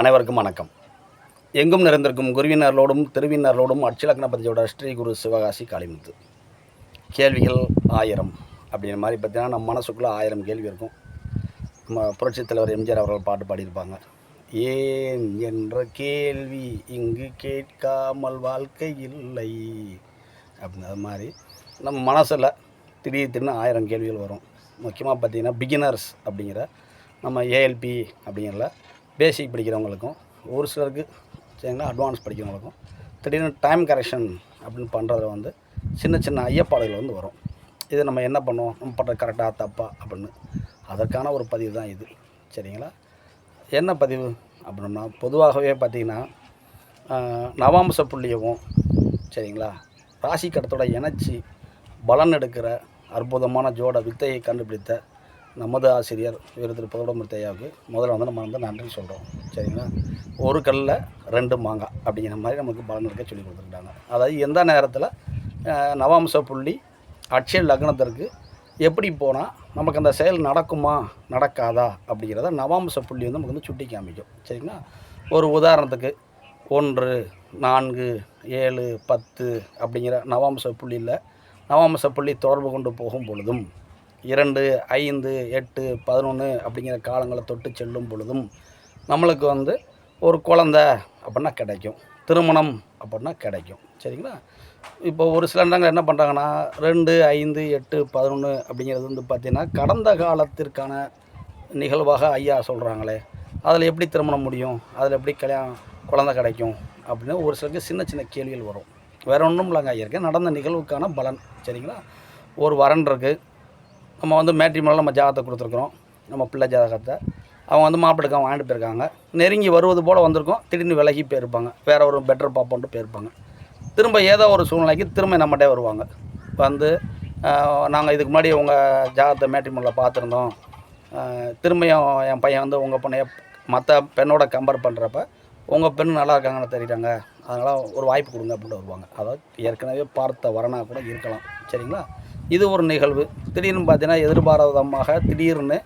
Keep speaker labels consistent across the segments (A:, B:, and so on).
A: அனைவருக்கும் வணக்கம். எங்கும் நிறைந்திருக்கும் குருவினர்களோடும் திருவினர்களோடும் அட்சலக்னபதியோட ஸ்ரீ குரு சிவகாசி காளிமுத்து. கேள்விகள் ஆயிரம் அப்படிங்கிற மாதிரி பார்த்தீங்கன்னா நம்ம மனசுக்குள்ளே ஆயிரம் கேள்வி இருக்கும். நம்ம புரட்சித் தலைவர் எம்ஜிஆர் அவர்கள் பாட்டு பாடியிருப்பாங்க. ஏன் என்ற கேள்வி இங்கு கேட்காமல் வாழ்க்கை இல்லை அப்படின்னு அது மாதிரி நம்ம மனசில் திடீர் திடீர்னு ஆயிரம் கேள்விகள் வரும். முக்கியமாக பார்த்தீங்கன்னா பிகினர்ஸ் அப்படிங்கிற நம்ம ஏஎல்பி அப்படிங்கிறல பேசிக் படிக்கிறவங்களுக்கும் ஒரு சிலருக்கு சரிங்களா அட்வான்ஸ் படிக்கிறவங்களுக்கும் திடீர்னு டைம் கரெக்ஷன் அப்படின்னு பண்ணுறதுல வந்து சின்ன சின்ன ஐயப்பாடுகள் வந்து வரும். இது நம்ம என்ன பண்ணுவோம்? நம்ம பண்ணுறது கரெக்டாக தப்பா அப்படின்னு. அதற்கான ஒரு பதிவு தான் இது. சரிங்களா? என்ன பதிவு அப்படின்னா பொதுவாகவே பார்த்திங்கன்னா நவாம்ச புள்ளியவும் சரிங்களா ராசி கடத்தோட இணைச்சி பலன் எடுக்கிற அற்புதமான ஜோட வித்தையை கண்டுபிடித்த நமது ஆசிரியர் இவர் திரு பகவடமூர்த்தி ஐயாவுக்கு முதல்ல வந்து நம்ம வந்து நன்றி சொல்கிறோம் சரிங்களா? ஒரு கல்லில் ரெண்டு மாங்காய் அப்படிங்கிற மாதிரி நமக்கு பலன் இருக்க சொல்லி கொடுத்துருக்காங்க. அதாவது எந்த நேரத்தில் நவாம்ச புள்ளி அட்சய லக்னத்திற்கு எப்படி போனால் நமக்கு அந்த செயல் நடக்குமா நடக்காதா அப்படிங்கிறத நவாம்ச புள்ளி வந்து நமக்கு வந்து சுட்டி காமிக்கும். சரிங்களா? ஒரு உதாரணத்துக்கு ஒன்று நான்கு ஏழு பத்து அப்படிங்கிற நவாம்ச புள்ளியில் நவாம்ச புள்ளி தொடர்பு கொண்டு போகும் பொழுதும் இரண்டு ஐந்து எட்டு பதினொன்று அப்படிங்கிற காலங்களை தொட்டு செல்லும் பொழுதும் நம்மளுக்கு வந்து ஒரு குழந்த அப்படின்னா கிடைக்கும். திருமணம் அப்படின்னா கிடைக்கும். சரிங்களா? இப்போ ஒரு சில இடங்கள் என்ன பண்ணுறாங்கன்னா ரெண்டு ஐந்து எட்டு பதினொன்று அப்படிங்கிறது வந்து பார்த்திங்கன்னா கடந்த காலத்திற்கான நிகழ்வாக ஐயா சொல்கிறாங்களே அதில் எப்படி திருமணம் முடியும் அதில் எப்படி கல்யாணம் குழந்த கிடைக்கும் அப்படின்னு ஒரு சிலருக்கு சின்ன சின்ன கேள்விகள் வரும். வேற ஒன்றும் இல்லைங்க ஐயா நடந்த நிகழ்வுக்கான பலன். சரிங்களா? ஒரு வரன் இருக்குது நம்ம வந்து மேட்ரிமோனில் நம்ம ஜாதகத்தை கொடுத்துருக்குறோம். நம்ம பிள்ளை ஜாதகத்தை. அவங்க வந்து மாப்பிள்ளைக்கு வாங்கிட்டு போயிருக்காங்க. நெருங்கி வருவது போல் வந்திருக்கோம். திடீர்னு விலகி போயிருப்பாங்க. வேற ஒரு பெட்டர் பாப்போன்ட்டு போயிருப்பாங்க. திரும்ப ஏதோ ஒரு சூழ்நிலைக்கு திரும்ப நம்மகிட்டே வருவாங்க. வந்து நாங்கள் இதுக்கு முன்னாடி உங்கள் ஜாதகத்தை மேட்ரிமோனில் பார்த்துருந்தோம். திரும்பியும் என் பையன் வந்து உங்கள் பொண்ணைய மற்ற பெண்ணோட கம்பேர் பண்ணுறப்ப உங்கள் பெண் நல்லா இருக்காங்கன்னு தெரியுறாங்க. அதனால் ஒரு வாய்ப்பு கொடுங்க அப்படின்ட்டு வருவாங்க. அதாவது ஏற்கனவே பார்த்த வரனா கூட இருக்கலாம். சரிங்களா? இது ஒரு நிகழ்வு. திடீர்னு பார்த்தீங்கன்னா எதிர்பாராதமாக திடீர்னு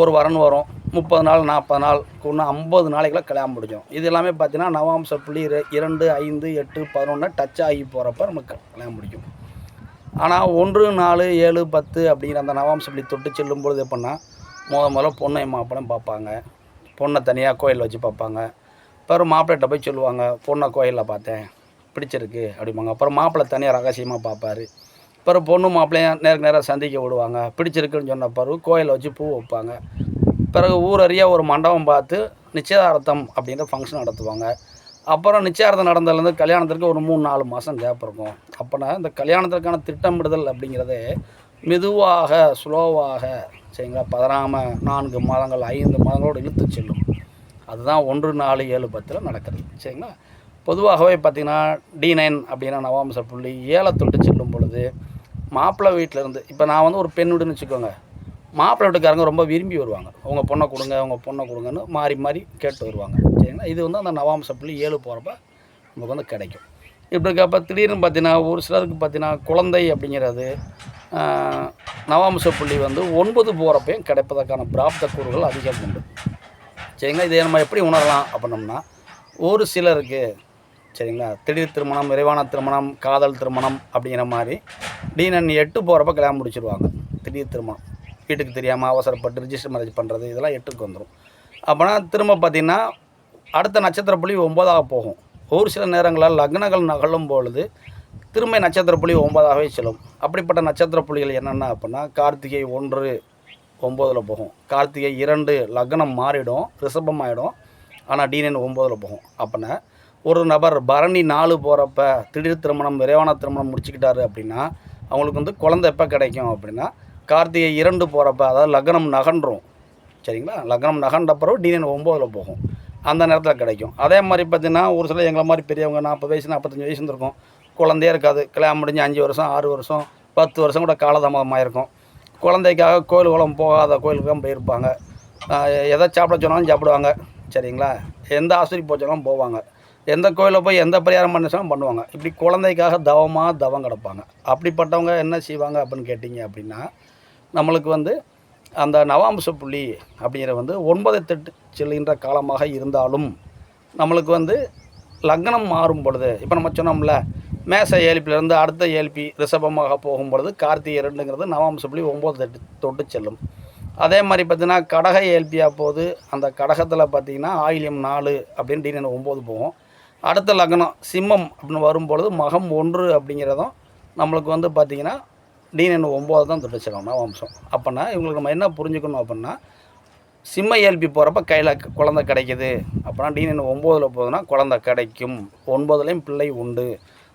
A: ஒரு வரன் வரும். முப்பது நாள் நாற்பது நாள் இன்னும் ஐம்பது நாளைக்குள்ள கல்யாணம் முடிஞ்சோம் இது எல்லாமே பார்த்தீங்கன்னா நவாம்ச புள்ளி இரண்டு ஐந்து எட்டு பதினொன்று டச் ஆகி போகிறப்ப நமக்கு கல்யாணம் முடிக்கும் ஆனால் ஒன்று நாலு ஏழு பத்து அப்படிங்கிற அந்த நவாம்ச புள்ளி தொட்டு செல்லும் பொழுது எப்படின்னா முத முதல்ல பொண்ணை மாப்பிளம் பார்ப்பாங்க. பொண்ணை தனியாக கோயில் வச்சு பார்ப்பாங்க. அப்புறம் மாப்பிள்ளைகிட்ட போய் சொல்லுவாங்க பொண்ணை கோயிலில் பார்த்தேன். பிடிச்சிருக்கு அப்படிம்பாங்க. அப்புறம் மாப்பிள்ளை தனியாக ரகசியமாக பார்ப்பாரு. பிறகு பொண்ணு மாப்பிள்ளையும் நேருக்கு நேராக சந்திக்க விடுவாங்க. பிடிச்சிருக்குன்னு சொன்ன பிறகு கோயிலை வச்சு பூ வைப்பாங்க. பிறகு ஊரறிய ஒரு மண்டபம் பார்த்து நிச்சயதார்த்தம் அப்படின்ற ஃபங்க்ஷன் நடத்துவாங்க. அப்புறம் நிச்சயார்த்தம் நடந்ததுலேருந்து கல்யாணத்திற்கு ஒரு மூணு நாலு மாதம் கேப் இருக்கும். அப்போனா இந்த கல்யாணத்திற்கான திட்டமிடுதல் அப்படிங்கிறதே மெதுவாக ஸ்லோவாக சரிங்களா? பதறாமல் நான்கு மாதங்கள் ஐந்து மாதங்களோடு இழுத்து செல்லும். அதுதான் ஒன்று நாலு ஏழு பத்தில் நடக்கிறது. சரிங்களா? பொதுவாகவே பார்த்திங்கன்னா டி நைன் அப்படின்னா நவாம்ச புள்ளி ஏழை தொட்டு செல்லும் பொழுது மாப்பிள்ளை வீட்டிலேருந்து இப்போ நான் வந்து ஒரு பெண் வீடுன்னு வச்சுக்கோங்க. மாப்பிள்ளை வீட்டுக்காரங்க ரொம்ப விரும்பி வருவாங்க. உங்கள் பொண்ணை கொடுங்க உங்கள் பொண்ணை கொடுங்கன்னு மாறி மாறி கேட்டு வருவாங்க. சரிங்களா? இது வந்து அந்த நவாம்ச புள்ளி ஏழு போகிறப்ப நமக்கு வந்து கிடைக்கும். இப்படி இருக்கப்ப திடீர்னு பார்த்தீங்கன்னா ஒரு சிலருக்கு பார்த்தீங்கன்னா குழந்தை அப்படிங்கிறது நவாம்ச புள்ளி வந்து ஒன்பது போகிறப்பையும் கிடைப்பதற்கான பிராப்த கூறுகள் அதிகம் உண்டு. சரிங்களா? இதை நம்ம எப்படி உணரலாம் அப்படின்னோம்னா ஒரு சிலருக்கு சரிங்களா? திடீர் திருமணம் விரைவான திருமணம் காதல் திருமணம் அப்படிங்கிற மாதிரி டீனன் எட்டு போகிறப்ப கல்யாணம் முடிச்சிருவாங்க. திடீர் திருமணம். வீட்டுக்கு தெரியாமல் அவசரப்பட்டு ரிஜிஸ்டர் மேரேஜ் பண்ணுறது இதெல்லாம் எட்டுக்கு வந்துடும் அப்போனா திரும்ப பார்த்திங்கன்னா அடுத்த நட்சத்திர புள்ளி ஒம்பதாக போகும். ஒரு சில நேரங்களில் லக்னங்கள் நகழும் பொழுது திரும்ப நட்சத்திர புள்ளி ஒன்பதாகவே செல்லும். அப்படிப்பட்ட நட்சத்திர புள்ளிகள் என்னென்ன அப்படின்னா கார்த்திகை ஒன்று ஒம்போதில் போகும். கார்த்திகை இரண்டு லக்னம் மாறிடும் ரிஷபம் ஆகிடும் ஆனால் டீனன் ஒம்போதில் போகும். அப்படின்னா ஒரு நபர் பரணி நாலு போகிறப்ப திடீர் திருமணம் விரைவான திருமணம் முடிச்சுக்கிட்டாரு அப்படின்னா அவங்களுக்கு வந்து குழந்தை எப்போ கிடைக்கும் அப்படின்னா கார்த்திகை இரண்டு போகிறப்ப அதாவது லக்னம் நகன்றும். சரிங்களா? லக்னம் நகன்ற பிறகு டீனன் ஒம்போதில் போகும். அந்த நேரத்தில் கிடைக்கும். அதே மாதிரி பார்த்தீங்கன்னா ஒரு சில எங்களை மாதிரி பெரியவங்க நாற்பது வயசு நாற்பத்தஞ்சு வயசு இருந்திருக்கும். குழந்தையே இருக்காது. கல்யாணம் முடிஞ்சு அஞ்சு வருஷம் ஆறு வருஷம் பத்து வருஷம் கூட காலதாமதமாக இருக்கும் குழந்தைக்காக கோயில் குளம் போகாத கோயிலுக்கு தான் போயிருப்பாங்க. எதை சாப்பிட சொன்னாலும் சாப்பிடுவாங்க. சரிங்களா? எந்த ஆஸ்பத்திரி போச்சாலும் போவாங்க. எந்த கோயிலில் போய் எந்த பரிகாரம் பண்ண பண்ணுவாங்க. இப்படி குழந்தைக்காக தவமாக தவம் கிடப்பாங்க. அப்படிப்பட்டவங்க என்ன செய்வாங்க அப்படின்னு கேட்டிங்க அப்படின்னா நம்மளுக்கு வந்து அந்த நவாம்ச புள்ளி அப்படிங்கிற வந்து ஒன்பதை தெட்டு செல்கின்ற காலமாக இருந்தாலும் நம்மளுக்கு வந்து லக்னம் மாறும் பொழுது இப்போ நம்ம சொன்னோம்ல மேச ஏழ்பிலேருந்து அடுத்த ஏழ்பி ரிஷபமாக போகும் பொழுது கார்த்திகை ரெண்டுங்கிறது புள்ளி ஒம்பது தெட்டு தொட்டு செல்லும். அதே மாதிரி பார்த்தீங்கன்னா கடக ஏழ்பியாக போகுது. அந்த கடகத்தில் பார்த்தீங்கன்னா ஆயிலியம் நாலு அப்படின்னு டிஎன் ஒம்பது போகும். அடுத்த லக்னம் சிம்மம் அப்படின்னு வரும்பொழுது மகம் ஒன்று அப்படிங்கிறதும் நம்மளுக்கு வந்து பார்த்திங்கன்னா டிஎன் ஒம்பது தான் தொட்டு வம்சம் நவாம்சம் அப்போனா இவங்களுக்கு நம்ம என்ன புரிஞ்சுக்கணும் அப்படின்னா சிம்ம இயல்பி போகிறப்ப கையில் குழந்தை கிடைக்குது. டீன் டிஎன் ஒம்போதில் போகுதுன்னா குழந்தை கிடைக்கும். ஒன்பதுலேயும் பிள்ளை உண்டு.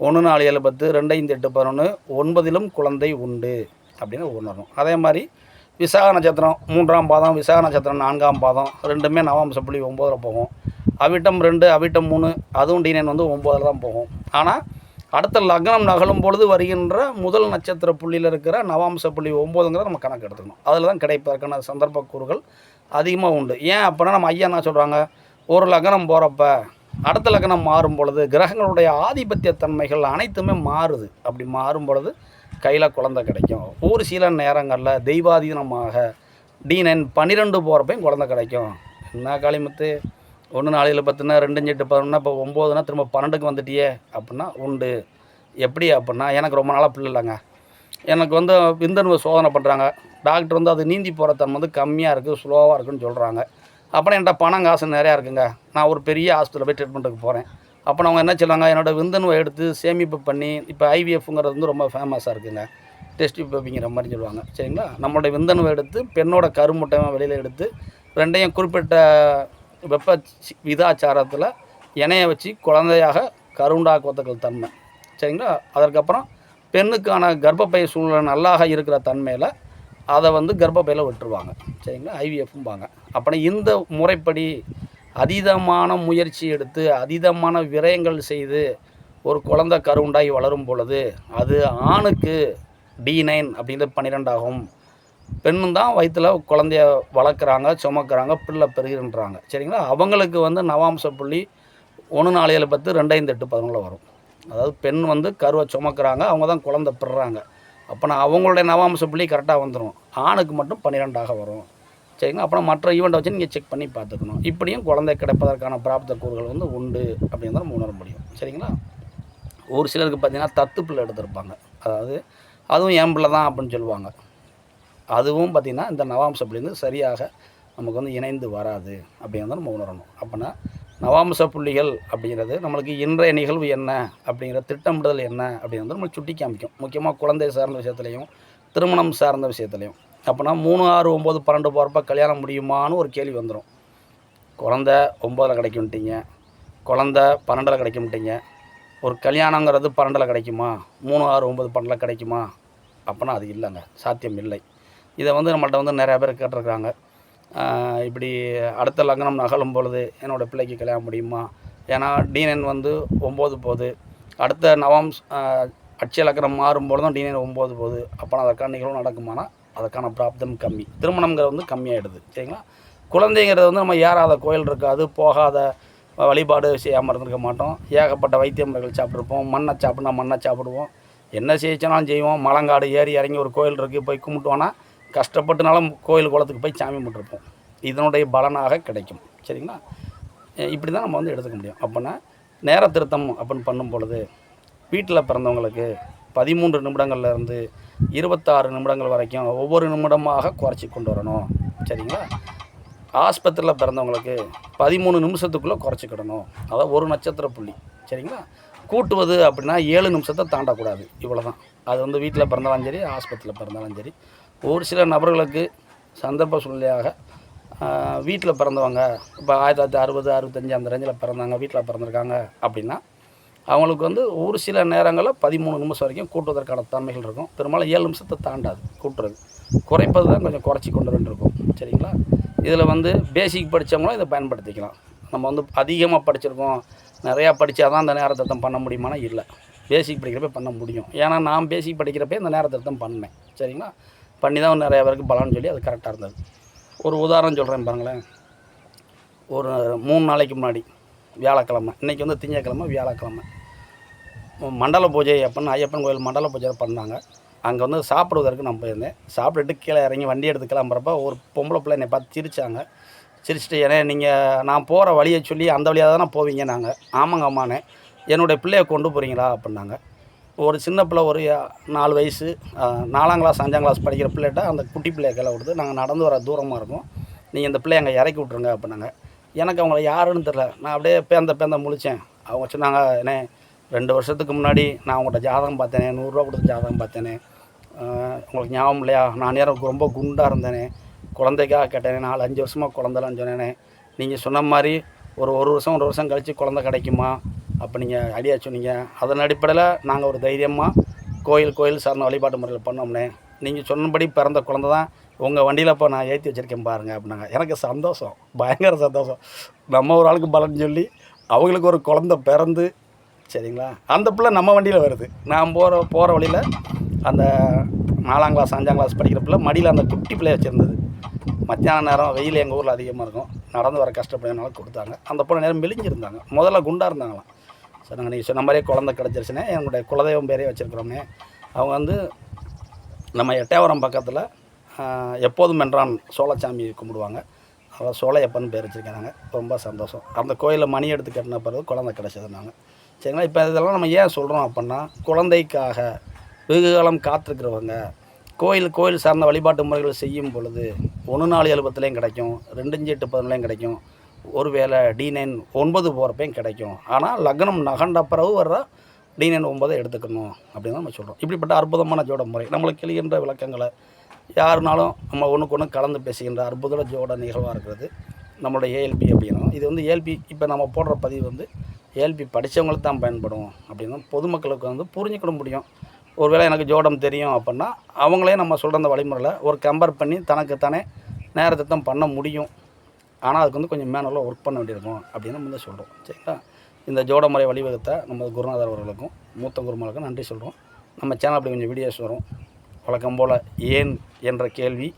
A: ஒன்று நாலு ஏழு பத்து ரெண்டு ஐந்து எட்டு பதினொன்று ஒன்பதிலும் குழந்தை உண்டு அப்படின்னு உணரணும் அதே மாதிரி விசாக நட்சத்திரம் மூன்றாம் பாதம் விசாக நட்சத்திரம் நான்காம் பாதம் ரெண்டுமே நவாம்ச புள்ளி ஒம்போதில் போகும். அவிட்டம் ரெண்டு அவிட்டம் மூணு அதுவும் டிஎன் வந்து ஒம்போதில் தான் போகும். ஆனால் அடுத்த லக்னம் நகலும் பொழுது வருகின்ற முதல் நட்சத்திர புள்ளியில் இருக்கிற நவாம்ச புள்ளி ஒம்போதுங்கிறத நம்ம கணக்கு எடுத்துக்கணும். அதில் தான் கிடைப்பதற்கான சந்தர்ப்ப கூறுகள் அதிகமாக உண்டு. ஏன் அப்படின்னா நம்ம ஐயா என்ன சொல்கிறாங்க ஒரு லக்னம் போகிறப்ப அடுத்த லக்னம் மாறும் பொழுது கிரகங்களுடைய ஆதிபத்திய தன்மைகள் அனைத்துமே மாறுது. அப்படி மாறும் பொழுது கையில் குழந்தை கிடைக்கும். ஒரு சில நேரங்களில் தெய்வாதீனமாக டி நைன் பன்னிரெண்டு போகிறப்பையும் குழந்தை கிடைக்கும். என்ன காளிமுத்து? ஒன்று நாளையில் பத்துனா ரெண்டு எட்டு பதினொன்னா இப்போ ஒம்போதுனா திரும்ப பன்னெண்டுக்கு வந்துட்டியே அப்படின்னா உண்டு. எப்படி அப்படின்னா எனக்கு ரொம்ப நாளாக பிள்ளை இல்லைங்க. எனக்கு வந்து விந்தணுவை சோதனை பண்ணுறாங்க டாக்டர் வந்து அது நீந்தி போகிற தன்மை வந்து கம்மியாக இருக்குது ஸ்லோவாக இருக்குன்னு சொல்கிறாங்க அப்புறம் என்கிட்ட பணம் காசு நிறையா இருக்குங்க. நான் ஒரு பெரிய ஹாஸ்பிட்டலில் போய் ட்ரீட்மெண்ட்டுக்கு போகிறேன் அப்போ அவங்க என்ன சொல்லுவாங்க என்னோட விந்தணுவை எடுத்து சேமிப்பு பண்ணி இப்போ ஐவிஎஃப்ங்கிறது வந்து ரொம்ப ஃபேமஸாக இருக்குங்க. டெஸ்ட் பேப்பிங்கிற மாதிரி சொல்லுவாங்க. சரிங்களா? நம்மளோட விந்தணுவை எடுத்து பெண்ணோட கருமுட்டை வெளியில் எடுத்து ரெண்டையும் குறிப்பிட்ட வெப்ப சி- விதாச்சாரத்தில் இணைய வச்சு குழந்தையாக கருண்டாக்குவதற்கள் தன்மை. சரிங்களா? அதற்கப்புறம் பெண்ணுக்கான கர்ப்பப்பை சூழ்நிலை நல்லாக இருக்கிற தன்மையில் அதை வந்து கர்ப்பப்பையில் விட்டுருவாங்க சரிங்களா? ஐவிஎஃப்பும்பாங்க அப்படி இந்த முறைப்படி அதீதமான முயற்சி எடுத்து அதீதமான விரயங்கள் செய்து ஒரு குழந்தை கருவுண்டாகி வளரும் பொழுது அது ஆணுக்கு டி நைன் அப்படிங்கிறது பன்னிரெண்டாகும். பெண்ணும் தான் வயிற்றில் குழந்தைய வளர்க்குறாங்க சுமக்கிறாங்க பிள்ளை பெருகின்றாங்க சரிங்களா? அவங்களுக்கு வந்து நவாம்ச புள்ளி ஒன்று நாலு ஏழு பத்து ரெண்டு எட்டு பதினொன்றில் வரும். அதாவது பெண் வந்து கருவை சுமக்கிறாங்க அவங்க தான் குழந்தை பிடுறாங்க அப்போனா அவங்களுடைய நவாம்ச புள்ளி கரெக்டாக வந்துடும் ஆணுக்கு மட்டும் பன்னிரெண்டாக வரும். சரிங்களா? அப்புறம் மற்ற ஈவெண்ட்டை வச்சு நீங்கள் செக் பண்ணி பார்த்துக்கணும். இப்படியும் குழந்தை கிடைப்பதற்கான பிராப்த கூறுகள் வந்து உண்டு அப்படின்னு தான் உணர முடியும். சரிங்களா? ஒரு சிலருக்கு பார்த்தீங்கன்னா தத்து பிள்ளை எடுத்திருப்பாங்க. அதாவது அதுவும் என் பிள்ளை தான் அப்படின்னு சொல்லுவாங்க. அதுவும் பார்த்திங்கன்னா இந்த நவாம்ச புள்ளி வந்து சரியாக நமக்கு வந்து இணைந்து வராது அப்படிங்கிறத நம்ம உணரணும். அப்போனா நவாம்ச புள்ளிகள் அப்படிங்கிறது நம்மளுக்கு இன்றைய நிகழ்வு என்ன அப்படிங்கிற திட்டமிடுதல் என்ன அப்படிங்கிறது நம்ம சுட்டி காமிக்கும். முக்கியமாக குழந்தை சார்ந்த விஷயத்துலையும் திருமணம் சார்ந்த விஷயத்துலையும். அப்போனா மூணு ஆறு ஒம்பது பன்னெண்டு போகிறப்ப கல்யாணம் முடியுமான்னு ஒரு கேள்வி வந்துடும் குழந்த ஒம்பதில் கிடைக்கும்ட்டீங்க. குழந்த பன்னெண்டில் கிடைக்கும்ட்டீங்க. ஒரு கல்யாணங்கிறது பன்னெண்டில் கிடைக்குமா? மூணு ஆறு ஒம்பது பன்னெண்டில் கிடைக்குமா? அப்போனா அது இல்லைங்க. சாத்தியம் இல்லை. இதை வந்து நம்மள்ட்ட வந்து நிறையா பேர் கேட்டிருக்காங்க இப்படி அடுத்த லக்னம் நகலும் பொழுது என்னோடய பிள்ளைக்கு கல்யாணம் முடியுமா? ஏன்னா டீனன் வந்து ஒம்பது போகுது அடுத்த நவம் அட்சய லக்னம் மாறும் பொழுதும் டீனன் ஒம்பது போகுது அப்போ அதற்கான நிகழ்வு நடக்குமானா அதற்கான பிராப்தம் கம்மி. திருமணங்கிறது வந்து கம்மியாகிடுது சரிங்களா? குழந்தைங்கிறது வந்து நம்ம ஏறாத கோயில் இருக்காது போகாத வழிபாடு செய்யாமல் இருந்திருக்க மாட்டோம். ஏகப்பட்ட வைத்திய முறைகள் சாப்பிட்ருப்போம். மண்ணை சாப்பிட்னா மண்ணை சாப்பிடுவோம். என்ன செய்யச்சனாலும் செய்வோம். மலங்காடு ஏறி இறங்கி ஒரு கோயில் இருக்குது போய் கும்பிட்டோன்னா கஷ்டப்பட்டுனாலும் கோயில் குளத்துக்கு போய் சாமி கும்பிட்டுருப்போம். இதனுடைய பலனாக கிடைக்கும். சரிங்களா? இப்படி தான் நம்ம வந்து எடுத்துக்க முடியும். அப்போனா நேர திருத்தம் அப்படின்னு பண்ணும் பொழுது வீட்டில் பிறந்தவங்களுக்கு பதிமூன்று நிமிடங்கள்லேருந்து இருபத்தாறு நிமிடங்கள் வரைக்கும் ஒவ்வொரு நிமிடமாக குறைச்சி கொண்டு வரணும். சரிங்களா? ஆஸ்பத்திரியில் பிறந்தவங்களுக்கு பதிமூணு நிமிஷத்துக்குள்ளே குறைச்சிக்கிடணும் அதாவது ஒரு நட்சத்திர புள்ளி. சரிங்களா? கூட்டுவது அப்படின்னா ஏழு நிமிஷத்தை தாண்டக்கூடாது. இவ்வளோ தான் அது வந்து வீட்டில் பிறந்தாலும் சரி ஆஸ்பத்திரியில் பிறந்தாலும் சரி. ஒரு சில நபர்களுக்கு சந்தர்ப்ப சூழ்நிலையாக வீட்டில் பிறந்தவங்க இப்போ ஆயிரத்தி தொள்ளாயிரத்தி அறுபது அறுபத்தஞ்சு அந்த ரேஞ்சில் பிறந்தாங்க வீட்டில் பிறந்திருக்காங்க அப்படின்னா அவங்களுக்கு வந்து ஒரு சில நேரங்களில் பதிமூணு நிமிஷம் வரைக்கும் கூட்டுவதற்கான தன்மைகள் இருக்கும். பெரும்பாலும் ஏழு நிமிஷத்தை தாண்டாது கூட்டுறது. குறைப்பது தான் கொஞ்சம் குறைச்சி கொண்டு வந்துருக்கும். சரிங்களா? இதில் வந்து பேசிக் படித்தவங்களும் இதை பயன்படுத்திக்கலாம். நம்ம வந்து அதிகமாக படிச்சிருக்கோம். நிறையா படித்தா தான் அந்த நேரத்தை பண்ண முடியுமானா இல்லை. பேசிக் படிக்கிறப்ப பண்ண முடியும். ஏன்னா நான் பேசிக் படிக்கிறப்ப இந்த நேரத்தை பண்ணேன். சரிங்களா? பண்ணி தான் நிறையா பேருக்கு பலன்னு சொல்லி அது கரெக்டாக இருந்தது. ஒரு உதாரணம் சொல்கிறேன் பாருங்களேன். ஒரு மூணு நாளைக்கு முன்னாடி வியாழக்கிழமை இன்றைக்கி வந்து திங்கக்கிழமை வியாழக்கிழமை. மண்டல பூஜை அப்பன்னு ஐயப்பன் கோயில் மண்டல பூஜை பண்ணாங்க. அங்கே வந்து சாப்பிடுவதற்கு நான் போயிருந்தேன். சாப்பிட்டுட்டு கீழே இறங்கி வண்டி எடுத்து கிளம்புறப்ப ஒரு பொம்பளை பிள்ளை என்னை பார்த்து சிரிச்சாங்க. சிரிச்சிட்டு ஏன்னா நீங்கள் நான் போகிற வழியை சொல்லி அந்த வழியாக தானே போவீங்க நாங்கள் ஆமாங்க அம்மானே என்னுடைய பிள்ளையை கொண்டு போகிறீங்களா அப்படின்னாங்க. ஒரு சின்ன பிள்ளை ஒரு நாலு வயசு நாலாம் கிளாஸ் அஞ்சாம் கிளாஸ் படிக்கிற பிள்ளைகிட்ட அந்த குட்டி பிள்ளையை கிளை விடுது நாங்கள் நடந்து வர தூரமாக இருக்கும். நீங்கள் இந்த பிள்ளைய அங்கே இறக்கி விட்ருங்க அப்படின்னாங்க. எனக்கு அவங்கள யாருன்னு தெரில நான் அப்படியே பேந்த பேந்த முழிச்சேன். அவங்க சொன்னாங்க என்ன ரெண்டு வருஷத்துக்கு முன்னாடி நான் உங்கள்கிட்ட ஜாதகம் பார்த்தேனே நூறுரூவா கொடுத்து ஜாதகம் பார்த்தேனே. உங்களுக்கு ஞாபகம் இல்லையா? நான் நேரம் ரொம்ப குண்டாக இருந்தேனே. குழந்தைக்காக கேட்டேனே நாலு அஞ்சு வருஷமாக குழந்தைலாம் சொன்னேனே. நீங்கள் சொன்ன மாதிரி ஒரு ஒரு வருஷம் ஒரு வருஷம் கழித்து குழந்தை கிடைக்குமா? அப்போ நீங்கள் ஐடியா சொன்னீங்க. அதன் அடிப்படையில் நாங்கள் ஒரு தைரியமாக கோயில் கோயில் சார்ந்த வழிபாட்டு முறையில் பண்ணோம்னே. நீங்கள் சொன்னபடி பிறந்த குழந்தை தான். உங்கள் வண்டியில் இப்போ நான் ஏற்றி வச்சுருக்கேன் பாருங்கள் அப்படின்னாங்க. எனக்கு சந்தோஷம். பயங்கர சந்தோஷம். நம்ம ஒரு ஆளுக்கு பலன் சொல்லி அவங்களுக்கு ஒரு குழந்தை பிறந்து சரிங்களா? அந்த பிள்ளை நம்ம வண்டியில் வருது. நான் போகிற போகிற வழியில் அந்த நாலாம் கிளாஸ் அஞ்சாம் கிளாஸ் படிக்கிற பிள்ளை மடியில் அந்த குட்டி பிள்ளைய வச்சுருந்தது. மத்தியான நேரம் வெயில் எங்கள் ஊரில் அதிகமாக இருக்கும். நடந்து வர கஷ்டப்படுறதுனால கொடுத்தாங்க. அந்த பொண்ணு நேரம் மெலிஞ்சிருந்தாங்க. முதல்ல குண்டாக இருந்தாங்களாம். சார் நாங்கள் நீங்கள் சொன்ன மாதிரியே குழந்த கிடச்சிருச்சுனே என்னுடைய குலதெய்வம் பேரே வச்சுருக்குறோமே அவங்க வந்து நம்ம எட்டயபுரம் பக்கத்தில் எப்போதும் என்றான் சோழச்சாமி கும்பிடுவாங்க. அதான் சோழையப்பன் பேர் வச்சுருக்காங்க ரொம்ப சந்தோஷம். அந்த கோயிலில் மணி எடுத்து கட்டின பிறகு குழந்தை கிடச்சதுனாங்க சரிங்களா? இப்போ இதெல்லாம் நம்ம ஏன் சொல்கிறோம் அப்படின்னா குழந்தைக்காக வெகு காலம் காத்திருக்கிறவங்க கோயில் கோயில் சார்ந்த வழிபாட்டு முறைகள் செய்யும் பொழுது ஒன்று நாலு எழுபத்துலேயும் கிடைக்கும் ரெண்டு எட்டு பதினொன்றுலையும் கிடைக்கும். ஒருவேளை டி நைன் ஒன்பது போகிறப்பையும் கிடைக்கும். ஆனால் லக்னம் நகண்ட பிறகு வர்ற டி நைன் ஒன்பதை எடுத்துக்கணும் அப்படின்னு நம்ம சொல்கிறோம் இப்படிப்பட்ட அற்புதமான ஜோட முறை. நம்மளுக்கு கிளிகின்ற விளக்கங்களை யாருனாலும் நம்ம ஒன்றுக்கு ஒன்று கலந்து பேசுகின்ற அற்புத ஜோட நிகழ்வாக இருக்கிறது நம்மளோட ஏஎல்பி அப்படின்னா. இது வந்து ஏஎல்பி இப்போ நம்ம போடுற பதிவு வந்து ஏஎல்பி படித்தவங்களுக்கு தான் பயன்படும் அப்படின்னா பொதுமக்களுக்கு வந்து புரிஞ்சுக்கிட முடியும். ஒருவேளை எனக்கு ஜோடம் தெரியும் அப்படின்னா அவங்களே நம்ம சொல்கிற அந்த வழிமுறையில் ஒரு கம்பேர் பண்ணி தனக்கு தானே நேரத்தை தான் பண்ண முடியும். ஆனால் அதுக்கு வந்து கொஞ்சம் மேனுவலாக ஒர்க் பண்ண வேண்டியிருக்கும் அப்படின்னு நம்ம வந்து சொல்கிறோம் சரிங்களா? இந்த ஜோட முறை வழிவகுத்த நம்ம குருநாதர் அவர்களுக்கும் மூத்த குருமாளுக்கும் நன்றி சொல்கிறோம் நம்ம சேனல் அப்படி கொஞ்சம் வீடியோஸ் வரும். வழக்கம் போல் ஏன் என்ற கேள்வி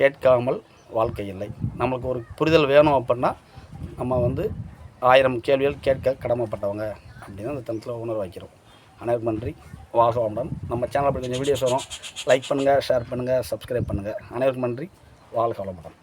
A: கேட்காமல் வாழ்க்கை இல்லை. நம்மளுக்கு ஒரு புரிதல் வேணும் அப்படின்னா நம்ம வந்து ஆயிரம் கேள்விகள் கேட்க கடமைப்பட்டவங்க அப்படின்னு அந்த தனத்தில் உணர்வு வைக்கிறோம் அனைவருக்கும் நன்றி. வாழ்க நம்ம சேனல் அப்படி கொஞ்சம் வீடியோஸ் வரும். லைக் பண்ணுங்கள் ஷேர் பண்ணுங்கள் சப்ஸ்கிரைப் பண்ணுங்கள் அனைவருக்கும் நன்றி. வாழ்க வளமுடன்.